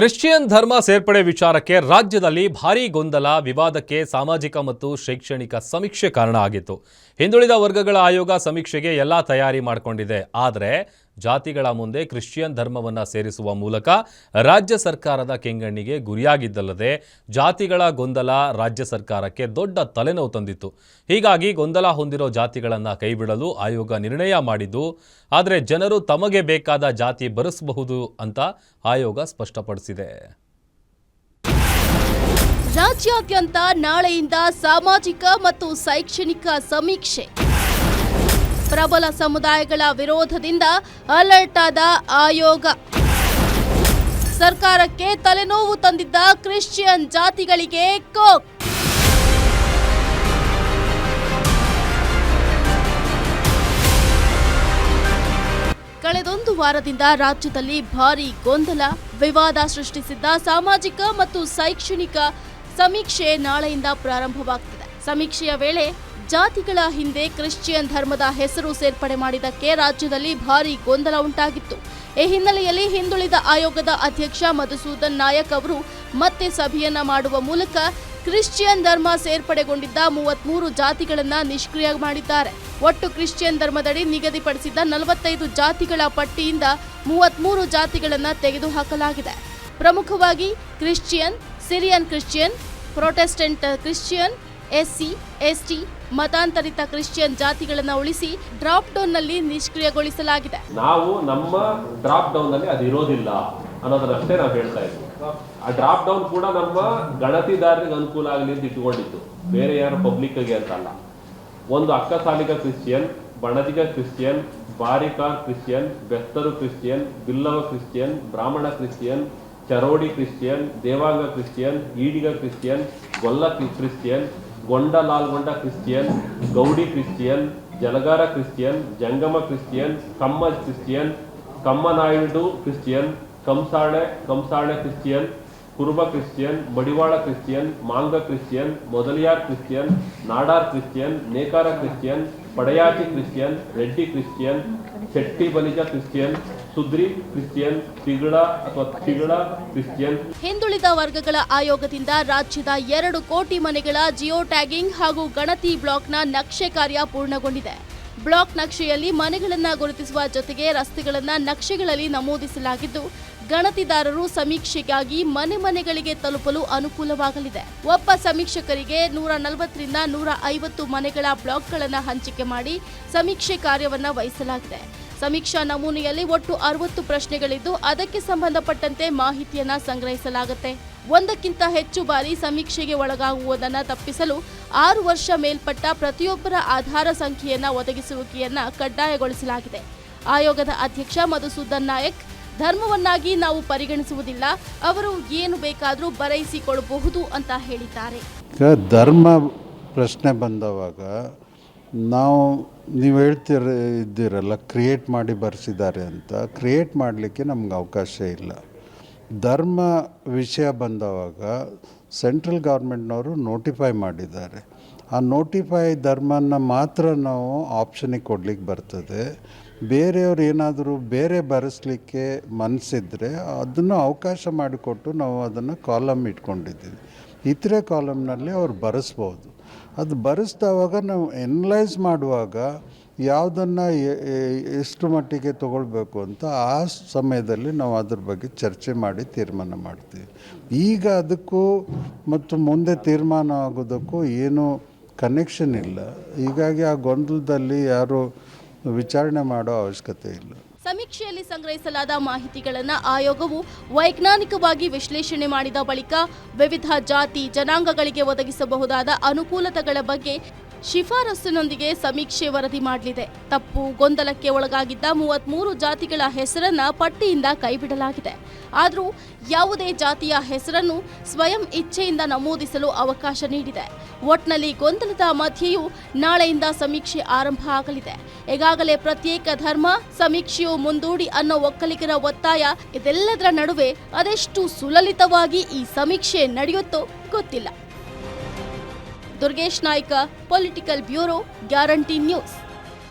Christian ಧರ್ಮ ಸೇರ್ಪಡೆ ವಿಚಾರಕ್ಕೆ ರಾಜ್ಯದಲ್ಲಿ ಭಾರೀ ಗೊಂದಲ, ವಿವಾದಕ್ಕೆ ಸಾಮಾಜಿಕ ಮತ್ತು ಶೈಕ್ಷಣಿಕ ಸಮೀಕ್ಷೆ ಕಾರಣ ಆಗಿತ್ತು. ಹಿಂದುಳಿದ ವರ್ಗಗಳ ಆಯೋಗ ಸಮೀಕ್ಷೆಗೆ ಎಲ್ಲ ತಯಾರಿ ಮಾಡಿಕೊಂಡಿದೆ. ಆದರೆ ಜಾತಿಗಳ ಮುಂದೆ ಕ್ರಿಶ್ಚಿಯನ್ ಧರ್ಮವನ್ನು ಸೇರಿಸುವ ಮೂಲಕ ರಾಜ್ಯ ಸರ್ಕಾರದ ಕೆಂಗಣ್ಣಿಗೆ ಗುರಿಯಾಗಿದ್ದಲ್ಲದೆ ಜಾತಿಗಳ ಗೊಂದಲ ರಾಜ್ಯ ಸರ್ಕಾರಕ್ಕೆ ದೊಡ್ಡ ತಲೆನೋವು ತಂದಿತ್ತು. ಹೀಗಾಗಿ ಗೊಂದಲ ಹೊಂದಿರೋ ಜಾತಿಗಳನ್ನು ಕೈಬಿಡಲು ಆಯೋಗ ನಿರ್ಣಯ ಮಾಡಿದ್ದು, ಆದರೆ ಜನರು ತಮಗೆ ಬೇಕಾದ ಜಾತಿ ಬರೆಸಬಹುದು ಅಂತ ಆಯೋಗ ಸ್ಪಷ್ಟಪಡಿಸಿದೆ. ರಾಜ್ಯಾದ್ಯಂತ ನಾಳೆಯಿಂದ ಸಾಮಾಜಿಕ ಮತ್ತು ಶೈಕ್ಷಣಿಕ ಸಮೀಕ್ಷೆ. ಪ್ರಬಲ ಸಮುದಾಯಗಳ ವಿರೋಧದಿಂದ ಅಲರ್ಟ್ ಆದ ಆಯೋಗ. ಸರ್ಕಾರಕ್ಕೆ ತಲೆನೋವು ತಂದಿದ್ದ ಕ್ರಿಶ್ಚಿಯನ್ ಜಾತಿಗಳಿಗೆ ಕೋಕ್. ಕಳೆದೊಂದು ವಾರದಿಂದ ರಾಜ್ಯದಲ್ಲಿ ಭಾರೀ ಗೊಂದಲ, ವಿವಾದ ಸೃಷ್ಟಿಸಿದ್ದ ಸಾಮಾಜಿಕ ಮತ್ತು ಶೈಕ್ಷಣಿಕ ಸಮೀಕ್ಷೆ ನಾಳೆಯಿಂದ ಪ್ರಾರಂಭವಾಗ್ತಿದೆ. ಸಮೀಕ್ಷೆಯ ವೇಳೆ ಜಾತಿಗಳ ಹಿಂದೆ ಕ್ರಿಶ್ಚಿಯನ್ ಧರ್ಮದ ಹೆಸರು ಸೇರ್ಪಡೆ ಮಾಡಿದ್ದಕ್ಕೆ ರಾಜ್ಯದಲ್ಲಿ ಭಾರೀ ಗೊಂದಲ ಉಂಟಾಗಿತ್ತು. ಈ ಹಿನ್ನೆಲೆಯಲ್ಲಿ ಹಿಂದುಳಿದ ಆಯೋಗದ ಅಧ್ಯಕ್ಷ ಮಧುಸೂದನ್ ನಾಯಕ್ ಅವರು ಮತ್ತೆ ಸಭೆಯನ್ನ ಮಾಡುವ ಮೂಲಕ ಕ್ರಿಶ್ಚಿಯನ್ ಧರ್ಮ ಸೇರ್ಪಡೆಗೊಂಡಿದ್ದ ಮೂವತ್ಮೂರು ಜಾತಿಗಳನ್ನು ನಿಷ್ಕ್ರಿಯ ಮಾಡಿದ್ದಾರೆ. ಒಟ್ಟು ಕ್ರಿಶ್ಚಿಯನ್ ಧರ್ಮದಡಿ ನಿಗದಿಪಡಿಸಿದ್ದ ನಲವತ್ತೈದು ಜಾತಿಗಳ ಪಟ್ಟಿಯಿಂದ ಮೂವತ್ಮೂರು ಜಾತಿಗಳನ್ನು ತೆಗೆದುಹಾಕಲಾಗಿದೆ. ಪ್ರಮುಖವಾಗಿ Christian, Syrian Christian, Protestant Christian SC, ST, ಮತಾಂತರಿತ Christian ಜಾತಿಗಳನ್ನು ಉಳಿಸಿ ಡ್ರಾಪ್ ಡೌನ್ನಲ್ಲಿ ನಿಷ್ಕ್ರಿಯಗೊಳಿಸಲಾಗಿದೆ. ನಾವು ನಮ್ಮ ಡ್ರಾಪ್ ಡೌನ್ನಲ್ಲಿ ಅದು ಇರೋದಿಲ್ಲ ಅನ್ನೋದನ್ನಷ್ಟೇ ನಾವು ಹೇಳ್ತಾ ಇದ್ವಿ. ಆ ಡ್ರಾಪ್ ಡೌನ್ ಕೂಡ ನಮ್ಮ ಗಣತಿದಾರರಿಗೆ ಅನುಕೂಲ ಆಗಲಿ ಅಂತ ಇಟ್ಕೊಂಡಿತ್ತು ಬೇರೆ ಯಾರು ಪಬ್ಲಿಕ್ ಅಂತ ಅಲ್ಲ ಒಂದು ಅಕ್ಕಸಾಲಿಗ ಕ್ರಿಶ್ಚಿಯನ್ ಬಣದಿಗ ಕ್ರಿಶ್ಚಿಯನ್ ಬಾರಿಕಾರ್ ಕ್ರಿಶ್ಚಿಯನ್, ಬೆಸ್ತರು ಕ್ರಿಶ್ಚಿಯನ್, ಬಿಲ್ಲವ ಕ್ರಿಶ್ಚಿಯನ್, ಬ್ರಾಹ್ಮಣ Christian, ಚರೋಡಿ Christian, Devanga Christian, Ediga Christian ಗೊಲ್ಲ ಕ್ರಿಶ್ಚಿಯನ್ ಗೊಂಡ ಲಾಲ್ಗೊಂಡ ಕ್ರಿಶ್ಚಿಯನ್, ಗೌಡಿ ಕ್ರಿಶ್ಚಿಯನ್, ಜಲಗಾರ ಕ್ರಿಶ್ಚಿಯನ್, ಜಂಗಮ ಕ್ರಿಶ್ಚಿಯನ್ ಕಮ್ಮ ಕ್ರಿಶ್ಚಿಯನ್ ಕಮ್ಮನಾಯ್ಲ್ಡು ಕ್ರಿಶ್ಚಿಯನ್, ಕಂಸಾಳೆ ಕಂಸಾಳೆ ಕ್ರಿಶ್ಚಿಯನ್, ಕುರುಬ Christian, ಬಡಿವಾಳ Christian, ಮಾಂಗ Christian, Mudaliar Christian, Nadar Christian, ನೇಕಾರ Christian ಪಡಯಾಚಿ Christian, Reddy Christian, Shetty Balija Christian, ಸುದ್ರಿ Christian, ತಿಗಳ ಅಥವಾ ತಿಗಳ ಕ್ರಿಶ್ಚಿಯನ್. ಹಿಂದುಳಿದ ವರ್ಗಗಳ ಆಯೋಗದಿಂದ ರಾಜ್ಯದ ಎರಡು ಕೋಟಿ ಮನೆಗಳ ಜಿಯೋ ಟ್ಯಾಗಿಂಗ್ ಹಾಗೂ ಗಣತಿ ಬ್ಲಾಕ್ನ ನಕ್ಷೆ ಕಾರ್ಯ ಪೂರ್ಣಗೊಂಡಿದೆ. ಬ್ಲಾಕ್ ನಕ್ಷೆಯಲ್ಲಿ ಮನೆಗಳನ್ನು ಗುರುತಿಸುವ ಜೊತೆಗೆ ರಸ್ತೆಗಳನ್ನು ನಕ್ಷೆಗಳಲ್ಲಿ ನಮೂದಿಸಲಾಗಿದ್ದು ಗಣತಿದಾರರು ಸಮೀಕ್ಷೆಗಾಗಿ ಮನೆ ಮನೆಗಳಿಗೆ ತಲುಪಲು ಅನುಕೂಲವಾಗಲಿದೆ. ಒಬ್ಬ ಸಮೀಕ್ಷಕರಿಗೆ ನೂರ ನಲವತ್ತರಿಂದ ನೂರ ಐವತ್ತು ಮನೆಗಳ ಬ್ಲಾಕ್ಗಳನ್ನು ಹಂಚಿಕೆ ಮಾಡಿ ಸಮೀಕ್ಷೆ ಕಾರ್ಯವನ್ನ ವಹಿಸಲಾಗಿದೆ. ಸಮೀಕ್ಷಾ ನಮೂನೆಯಲ್ಲಿ ಒಟ್ಟು ಅರವತ್ತು ಪ್ರಶ್ನೆಗಳಿದ್ದು, ಅದಕ್ಕೆ ಸಂಬಂಧಪಟ್ಟಂತೆ ಮಾಹಿತಿಯನ್ನ ಸಂಗ್ರಹಿಸಲಾಗುತ್ತೆ. ಒಂದಕ್ಕಿಂತ ಹೆಚ್ಚು ಬಾರಿ ಸಮೀಕ್ಷೆಗೆ ಒಳಗಾಗುವುದನ್ನ ತಪ್ಪಿಸಲು ಆರು ವರ್ಷ ಮೇಲ್ಪಟ್ಟ ಪ್ರತಿಯೊಬ್ಬರ ಆಧಾರ ಸಂಖ್ಯೆಯನ್ನ ಒದಗಿಸುವಿಕೆಯನ್ನು ಕಡ್ಡಾಯಗೊಳಿಸಲಾಗಿದೆ. ಆಯೋಗದ ಅಧ್ಯಕ್ಷ ಮಧುಸೂದನ್ ನಾಯಕ್ ಧರ್ಮವನ್ನಾಗಿ ನಾವು ಪರಿಗಣಿಸುವುದಿಲ್ಲ. ಅವರು ಏನು ಬೇಕಾದರೂ ಬರೆಯಿಸಿಕೊಳ್ಳಬಹುದು ಅಂತ ಹೇಳಿದ್ದಾರೆ. ಧರ್ಮ ಪ್ರಶ್ನೆ ಬಂದವಾಗ ನಾವು, ನೀವು ಹೇಳ್ತಿರ ಇದ್ದೀರಲ್ಲ ಕ್ರಿಯೇಟ್ ಮಾಡಿ ಬರೆಸಿದ್ದಾರೆ ಅಂತ. ಕ್ರಿಯೇಟ್ ಮಾಡಲಿಕ್ಕೆ ನಮ್ಗೆ ಅವಕಾಶ ಇಲ್ಲ. ಧರ್ಮ ವಿಷಯ ಬಂದವಾಗ ಸೆಂಟ್ರಲ್ ಗೌರ್ಮೆಂಟ್ನವರು ನೋಟಿಫೈ ಮಾಡಿದ್ದಾರೆ. ಆ ನೋಟಿಫೈ ಧರ್ಮನ ಮಾತ್ರ ನಾವು ಆಪ್ಷನಿಗೆ ಕೊಡಲಿಕ್ಕೆ ಬರ್ತದೆ. ಬೇರೆಯವ್ರು ಏನಾದರೂ ಬೇರೆ ಬರೆಸಲಿಕ್ಕೆ ಮನಸ್ಸಿದ್ರೆ ಅದನ್ನು ಅವಕಾಶ ಮಾಡಿಕೊಟ್ಟು ನಾವು ಅದನ್ನು ಕಾಲಮ್ ಇಟ್ಕೊಂಡಿದ್ದೀವಿ. ಇತರೆ ಕಾಲಮ್ನಲ್ಲಿ ಅವ್ರು ಬರೆಸ್ಬೋದು. ಅದು ಬರೆಸ್ದವಾಗ ನಾವು ಎನಲೈಸ್ ಮಾಡುವಾಗ ಯಾವುದನ್ನು ಎಷ್ಟು ಮಟ್ಟಿಗೆ ತಗೊಳ್ಬೇಕು ಅಂತ ಆ ಸಮಯದಲ್ಲಿ ನಾವು ಅದ್ರ ಬಗ್ಗೆ ಚರ್ಚೆ ಮಾಡಿ ತೀರ್ಮಾನ ಮಾಡ್ತೀವಿ. ಈಗ ಅದಕ್ಕೂ ಮತ್ತು ಮುಂದೆ ತೀರ್ಮಾನ ಆಗೋದಕ್ಕೂ ಏನು ಕನೆಕ್ಷನ್ ಇಲ್ಲ. ಹೀಗಾಗಿ ಆ ಗೊಂದಲದಲ್ಲಿ ಯಾರು ವಿಚಾರಣೆ ಮಾಡೋ ಅವಶ್ಯಕತೆ ಇಲ್ಲ. ಸಮೀಕ್ಷೆಯಲ್ಲಿ ಸಂಗ್ರಹಿಸಲಾದ ಮಾಹಿತಿಗಳನ್ನು ಆಯೋಗವು ವೈಜ್ಞಾನಿಕವಾಗಿ ವಿಶ್ಲೇಷಣೆ ಮಾಡಿದ ಬಳಿಕ ವಿವಿಧ ಜಾತಿ, ಜನಾಂಗಗಳಿಗೆ ಒದಗಿಸಬಹುದಾದ ಅನುಕೂಲತೆಗಳ ಬಗ್ಗೆ ಶಿಫಾರಸ್ಸಿನೊಂದಿಗೆ ಸಮೀಕ್ಷೆ ವರದಿ ಮಾಡಲಿದೆ. ತಪ್ಪು ಗೊಂದಲಕ್ಕೆ ಒಳಗಾಗಿದ್ದ ಮೂವತ್ಮೂರು ಜಾತಿಗಳ ಹೆಸರನ್ನ ಪಟ್ಟಿಯಿಂದ ಕೈಬಿಡಲಾಗಿದೆ. ಆದರೂ ಯಾವುದೇ ಜಾತಿಯ ಹೆಸರನ್ನು ಸ್ವಯಂ ಇಚ್ಛೆಯಿಂದ ನಮೂದಿಸಲು ಅವಕಾಶ ನೀಡಿದೆ. ಒಟ್ನಲ್ಲಿ ಗೊಂದಲದ ಮಧ್ಯೆಯೂ ನಾಳೆಯಿಂದ ಸಮೀಕ್ಷೆ ಆರಂಭ ಆಗಲಿದೆ. ಈಗಾಗಲೇ ಪ್ರತ್ಯೇಕ ಧರ್ಮ, ಸಮೀಕ್ಷೆಯು ಮುಂದೂಡಿ ಅನ್ನೋ ಒಕ್ಕಲಿಗರ ಒತ್ತಾಯ ಇದೆಲ್ಲದರ ನಡುವೆ ಅದೆಷ್ಟು ಸುಲಲಿತವಾಗಿ ಈ ಸಮೀಕ್ಷೆ ನಡೆಯುತ್ತೋ ಗೊತ್ತಿಲ್ಲ. Durgesh Naik political bureau Guarantee News